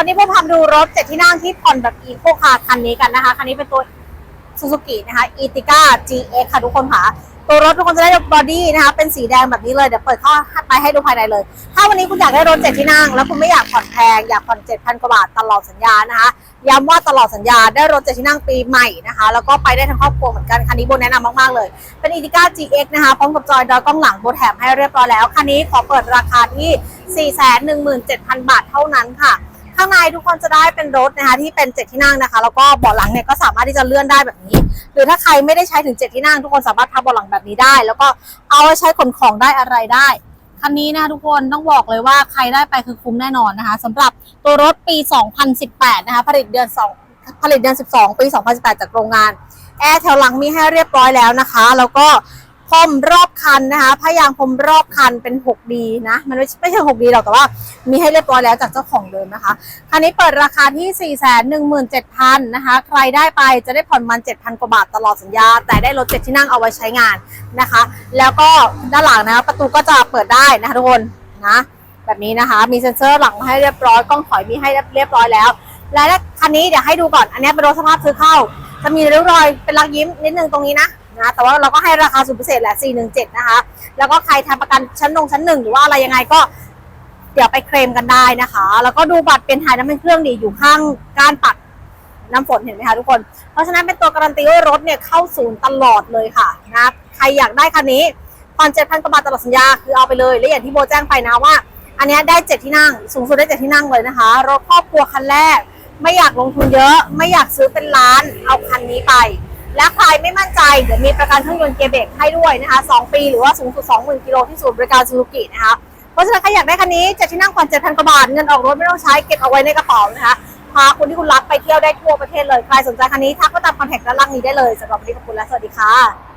วันนี้พวกพามาดูรถเจ็ดที่นั่งที่ผ่อนแบบอีโคคาร์คันนี้กันนะคะ คันนี้เป็นตัวซูซูกินะคะอีติก้า GX ค่ะทุกคนค่ะ ตัวรถทุกคนจะได้บอดี้นะคะ เป็นสีแดงแบบนี้เลย เดี๋ยวเปิดเข้าไปให้ดูภายในเลย ถ้าวันนี้คุณอยากได้รถเจ็ดที่นั่ง แล้วคุณไม่อยากผ่อนแพง อยากผ่อนเจ็ดพันกว่าบาทตลอดสัญญานะคะ ย้ำว่าตลอดสัญญาได้รถเจ็ดที่นั่งปีใหม่นะคะ แล้วก็ไปได้ทั้งครอบครัวเหมือนกัน คันนี้โบแนะนำมากๆเลย เป็นอีติก้า GX นะคะพร้อมกับจอยดอยกล้องหลังโบแถมให้เรียบร้อยแล้ว คันนี้ขอเปิดราคาที่ 417,000 บาทเท่านั้นค่ะ ข้างในทุกคนจะได้เป็นรถนะคะที่เป็นเจ็ดที่นั่งนะคะ แล้วก็เบาะหลังเนี่ยก็สามารถที่จะเลื่อนได้แบบนี้ หรือถ้าใครไม่ได้ใช้ถึงเจ็ดที่นั่ง ทุกคนสามารถทับเบาะหลังแบบนี้ได้ แล้วก็เอาไว้ใช้ขนของได้อะไรได้คันนี้นะคะทุกคนต้องบอกเลยว่าใครได้ไปคือคุ้มแน่นอนนะคะสำหรับตัวรถปี 2018 นะคะผลิตเดือน 2 ผลิตเดือน 12 ปี 2018 จากโรงงาน แอร์แถวหลังมีให้เรียบร้อยแล้วนะคะ แล้วก็ พรมรอบคันนะคะพยางพรมรอบคันเป็น 6D นะ มันไม่ไม่ใช่ 6D หรอกแต่ว่ามีให้เรียบร้อยแล้วจากเจ้าของเดิมนะคะ คันนี้เปิดราคาที่ 417,000นะคะ ใครได้ไปจะได้ผ่อนมัน 7,000 กว่าบาทตลอดสัญญา แต่ได้รถเจ็ดที่นั่งเอาไว้ใช้งานนะคะ แล้วก็ด้านหลังนะคะประตูก็จะเปิดได้นะคะทุกคนนะแบบนี้นะคะ มีเซ็นเซอร์หลังให้เรียบร้อยกล้องถอยมีให้เรียบร้อยแล้ว และคันนี้เดี๋ยวให้ดูก่อนอันนี้เป็นรถสภาพซื้อเข้า จะมีริ้วรอยเป็นรักยิ้มนิดนึงตรงนี้นะ นะ แต่ว่าเราก็ให้ราคาสุดพิเศษแหละ 417 นะคะ แล้วก็ใครทำประกันชั้นนงชั้นหนึ่งหรือว่าอะไรยังไงก็เดี๋ยวไปเคลมกันได้นะคะ แล้วก็ดูบัตรเป็นถ่ายน้ำมันเครื่องดีอยู่ข้างก้านปัดน้ำฝนเห็นไหมคะทุกคน เพราะฉะนั้นเป็นตัวการันตีว่ารถเนี่ยเข้าศูนย์ตลอดเลยค่ะนะใครอยากได้คันนี้ผ่อน7,000กว่าบาทตลอดสัญญาคือเอาไปเลย และอย่างที่โบแจ้งไปนะว่า อันนี้ได้7ที่นั่ง สูงสุดได้7ที่นั่งเลยนะคะ รถครอบครัวคันแรก ไม่อยากลงทุนเยอะ ไม่อยากซื้อเป็นล้าน เอาคันนี้ไป และใครไม่มั่นใจเดี๋ยวมีประกันเครื่องยนต์เกียร์เบรกให้ด้วยนะคะ 2 ปีหรือว่าสูงสุด 20,000กิโลที่ศูนย์บริการซูซูกินะคะ เพราะฉะนั้นใครอยากได้คันนี้จะที่นั่งผ่อน7,000กว่าบาท เงินออกรถไม่ต้องใช้เก็บเอาไว้ในกระเป๋านะคะ พาคนที่คุณรักไปเที่ยวได้ทั่วประเทศเลย ใครสนใจคันนี้ทักก็ตามคอนแทคด้านล่างนี้ได้เลยสำหรับวันนี้ขอบคุณและสวัสดีค่ะ